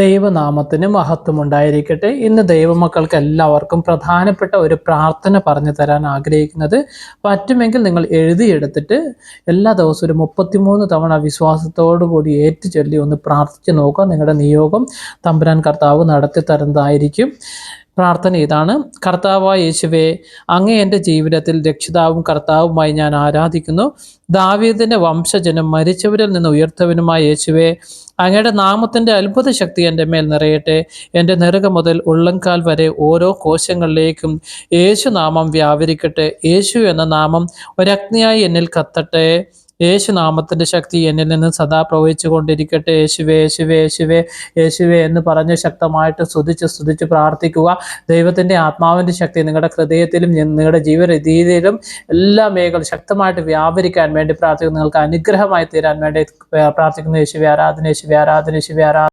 ദൈവനാമത്തിന് മഹത്വമുണ്ടായിരിക്കട്ടെ. ഇന്ന് ദൈവമക്കൾക്ക് എല്ലാവർക്കും പ്രധാനപ്പെട്ട ഒരു പ്രാർത്ഥന പറഞ്ഞു തരാൻ ആഗ്രഹിക്കുന്നത് പറ്റുമെങ്കിൽ നിങ്ങൾ എഴുതിയെടുത്തിട്ട് എല്ലാ ദിവസവും ഒരു മുപ്പത്തിമൂന്ന് തവണ വിശ്വാസത്തോടു കൂടി ഏറ്റു ചൊല്ലി ഒന്ന് പ്രാർത്ഥിച്ച് നോക്കുക. നിങ്ങളുടെ നിയോഗം തമ്പുരാൻ കർത്താവ് നടത്തി തരുന്നതായിരിക്കും പ്രാർത്ഥന ഇതാണ്. കർത്താവായ യേശുവേ അങ്ങേ എന്റെ ജീവിതത്തിൽ രക്ഷിതാവും കർത്താവുമായി ഞാൻ ആരാധിക്കുന്നു. ദാവീദിന്റെ വംശജനും മരിച്ചവരിൽ നിന്ന് ഉയർത്തവനുമായ യേശുവേ അങ്ങയുടെ നാമത്തിന്റെ അത്ഭുത ശക്തി എന്റെ മേൽ നിറയട്ടെ. എന്റെ നെറുക മുതൽ ഉള്ളംകാൽ വരെ ഓരോ കോശങ്ങളിലേക്കും യേശു നാമം വ്യാപരിക്കട്ടെ. യേശു എന്ന നാമം ഒരഗ്നിയായി എന്നിൽ കത്തട്ടെ. യേശു നാമത്തിന്റെ ശക്തി എന്നിൽ നിന്ന് സദാ പ്രവഹിച്ചു കൊണ്ടിരിക്കട്ടെ യേശുവേ യേശുവേ യേശുവേ യേശുവേ എന്ന് പറഞ്ഞ് ശക്തമായിട്ട് സ്തുതിച്ച് സ്തുതിച്ച് പ്രാർത്ഥിക്കുക. ദൈവത്തിന്റെ ആത്മാവിന്റെ ശക്തി നിങ്ങളുടെ ഹൃദയത്തിലും നിങ്ങളുടെ ജീവിതരീതിയിലും എല്ലാ മേഖല ശക്തമായിട്ട് വ്യാപരിക്കാൻ വേണ്ടി പ്രാർത്ഥിക്കുന്നു. നിങ്ങൾക്ക് അനുഗ്രഹമായി തീരാൻ വേണ്ടി പ്രാർത്ഥിക്കുന്നു. യേശുവേ ആരാധന യേശുവേ ആരാധന യേശുവേ ആരാധന.